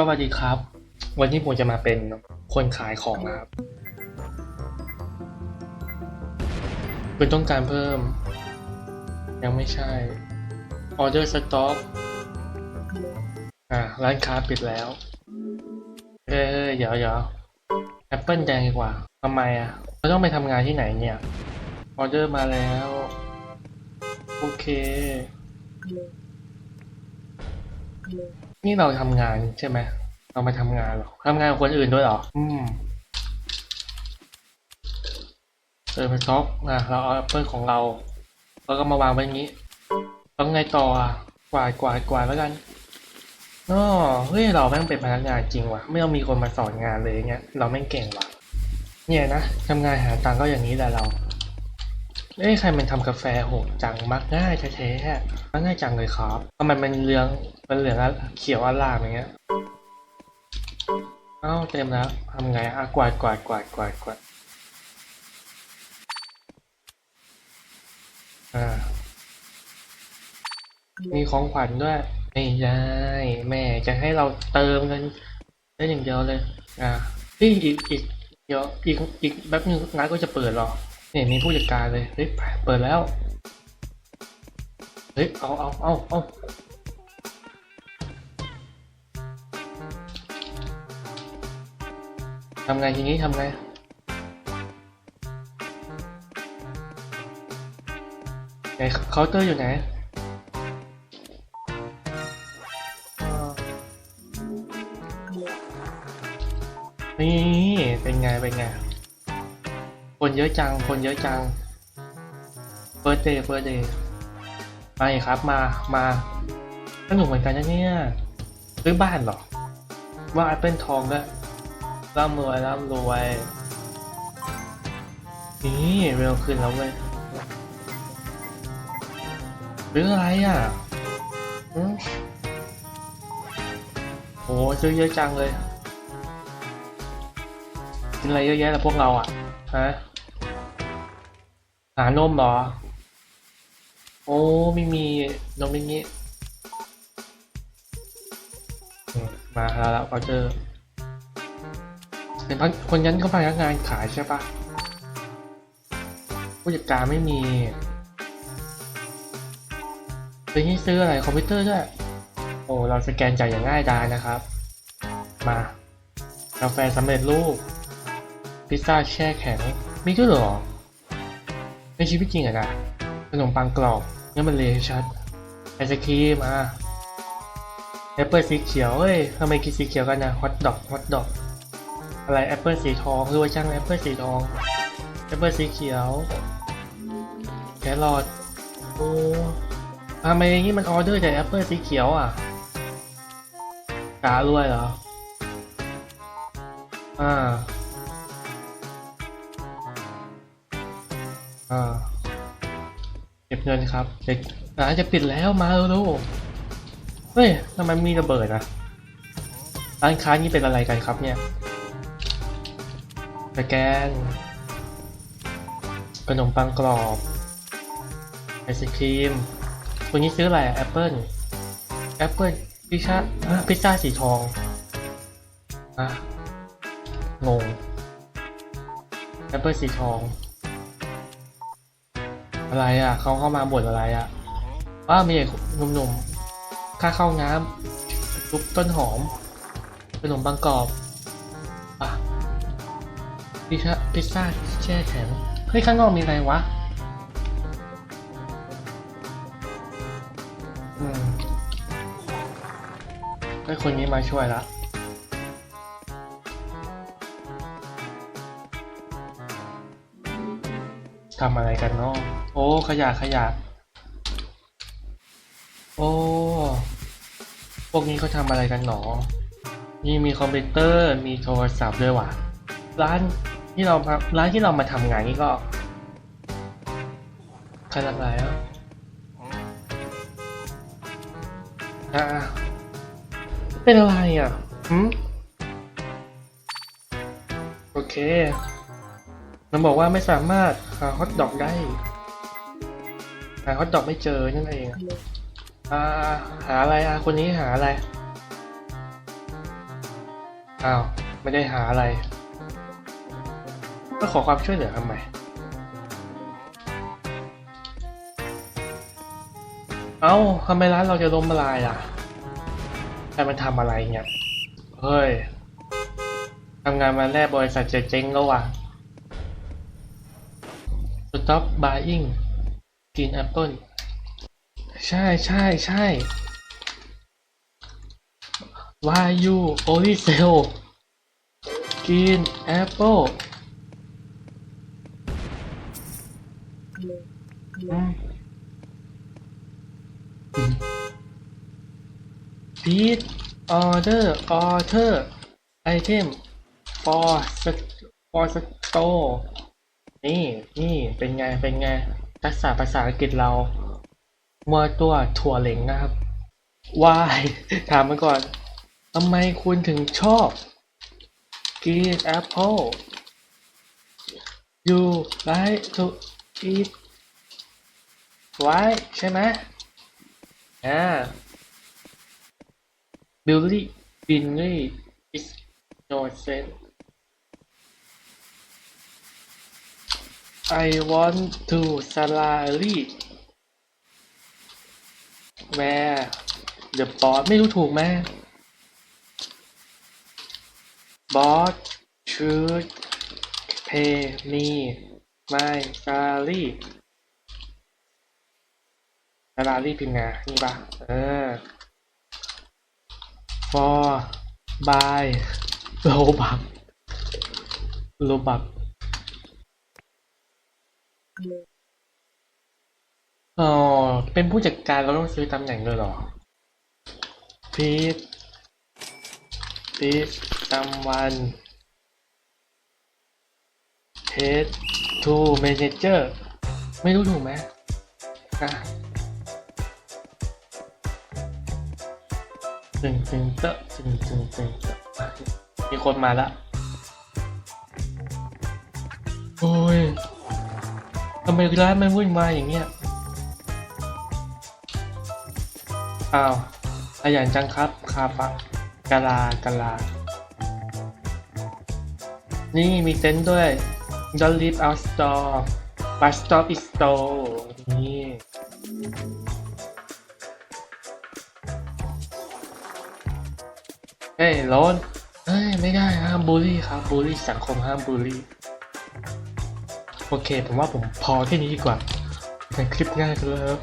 สวัสดีครับ วันนี้ผมจะมาเป็นคนขายของนะครับคุณต้องการเพิ่ม ยังไม่ใช่ออเดอร์สต็อกอ่าร้านค้าปิดแล้ว เอ้ยเดี๋ยวเดี๋ยวแอปเปิลแดงดีกว่าทำไมอะเราต้องไปทำงานที่ไหนเนี่ยออเดอร์มาแล้ว โอเค นี่เราทำงานใช่ไหมเรามาทำงานหรอทำงานกับคนอื่นด้วยหรอ อืมเออเป็นท็อปอะเราเอาแอปเปิลของเราแล้วก็มาวางไว้งนี้ต้องไงต่ออะกวาดกวาดกวาดแล้วกันอ๋อเฮ้ยเราแม่งเป็นพนักงานจริงว่ะ ไม่ต้องมีคนมาสอนงานเลยเงี้ย เราแม่งเก่งว่ะ เนี่ยนะทำงานหาตังก็อย่างนี้แหละเรา เอ้ใครมันทำกาแฟโหดจังมักง่ายแท้ๆมักง่ายจังเลยครับทำไมมันเหลืองมันเหลืองอะเขียวอลามอย่างเงี้ยเอ้าเต็มแล้วทำไงอะกวาดกวาดกวาดกวาดกวาดอ่า มีของขวัญด้วยไม่ได้แม่จะให้เราเติมเงินได้อย่างเดียวเลย อ่าเฮ้ยอีกอีกเดี๋ยวอีกอีกแป๊บนึงร้านก็จะเปิดหรอ เนี่ยมีผู้จัดการเลยเฮ้ยเปิดแล้วเฮ้ยเอาเอาเอาเอาทำไงทีนี้ทำไงไหนเคาน์เตอร์อยู่ไหนนี่เป็นไง เป็นไง คนเยอะจัง คนเยอะจังเฟิร์สเดย์เฟิร์สเดย์มาอีกครับมามาสนุกเหมือนกันนะเนี่ยซื้อบ้านเหรอ ว่าแอปเปิลทองด้วยร่ำรวยร่ำรวย นี่เร็วขึ้นแล้วเว้ยซื้ออะไรอะอืมโหซื้อเยอะจังเลยกินอะไรเยอะแยะล่ะพวกเราอะฮะ หานมเหรอ โอ้ไม่มีนมอย่างงี้ มาแล้วแล้วก็เจอเป็นคนนั้นเขาพนักงานขายใช่ปะผู้จัดการไม่มีซื้อนี่ซื้ออะไรคอมพิวเตอร์ด้วย โอ้เราสแกนจ่ายอย่างง่ายดายนะครับ มากาแฟสำเร็จรูป พิซซ่าแช่แข็ง มีด้วยเหรอ ในชีวิตจริงอะนะขนมปังกรอบนี่มันเลยชัดไอศครีมอะแอปเปิลสีเขียวเอ้ยทำไมกินสีเขียวกันนะฮอตดอกฮอตดอกอะไรแอปเปิลสีทองรวยจังแอปเปิลสีทองแอปเปิลสีเขียวแครอทโอ้ทำไมอย่างนี้มันออเดอร์แต่แอปเปิลสีเขียวอะการวยเหรอ อ่า อ่าเก็บเงินครับเด็กร้านจะปิดแล้วมาเร็วเฮ้ยทำไมมีระเบิดอะร้านค้านี่เป็นอะไรกันครับเนี่ยสแกนขนมปังกรอบไอศครีมคนนี้ซื้ออะไรแอปเปิลแอปเปิลพิซซ่าพิซซ่าสีทองอะงงแอปเปิลสีทอง อะไรอะเขาเข้ามาบ่นอะไรอะว่ามีเด็กหนุ่มๆค่าเข้าน้ำซุปต้นหอมขนมบางกรอบอะพิซซ่าพิซซ่าแช่แข็งเฮ้ยข้างนอกมีอะไรวะอืมให้คนนี้มาช่วยละ ทำอะไรกันเนาะโอ้ ขยะขยะ โอ้ พวกนี้เขาทำอะไรกันหนอ นี่มีคอมพิวเตอร์ มีโทรศัพท์ด้วยว่ะ ร้านที่เรามาร้านที่เรามาทำงานนี่ก็ขนาดไหนอะอะเป็นอะไรอะหืมโอเค มันบอกว่าไม่สามารถหาฮอตดอกได้หาฮอตดอกไม่เจอนั่นเองอ่าหาอะไรอะคนนี้หาอะไรอ้าวไม่ได้หาอะไรก็ขอความช่วยเหลือทำไมเอ้าทำไมร้านเราจะล้มละลายล่ะใครมันทำอะไรเนี่ยเฮ้ยทำงานมาแรกบริษัทจะเจ๊งแล้วว่ะ Stop buying กินแอปเปิลใช่ใช่ใช่ Why you only sell กินแอปเปิลอืม Please order order item for for store นี่นี่เป็นไงเป็นไงทักษะภาษาอังกฤษเรามัวตัวถั่วเหลงนะครับ Why ถามมาก่อนทำไมคุณถึงชอบกินแอปเปิล You like to eat Why ใช่ไหมอ่า Billy Binley is innocent I want to salary where the boss ไม่รู้ถูกไหม boss should pay me my salary salary เป็นไงนี่ปะเออ for by โลบักโลบัก อ๋อ เป็นผู้จัดการเราต้องซื้อตำแหน่งเลยเหรอ please please someone head to manager ไม่รู้ถูกไหมอะตึงตึงเตอะตึงตึงตึงเตอะอะมีคนมาละโอ้ย ทำไมร้านมันวุ่นวายอย่างเงี้ยอ้าวขยันจังครับคาปะกาลากาลา นี่มีเต็นท์ด้วย Don't leave our store but stop is store นี่เฮ้ยโรนเฮ้ย ไม่ได้ห้ามบูลลี่ครับบูลลี่สังคมห้ามบูลลี่ โอเค ผมว่าผมพอแค่นี้ดีกว่าในคลิปง่ายกันเลยครับ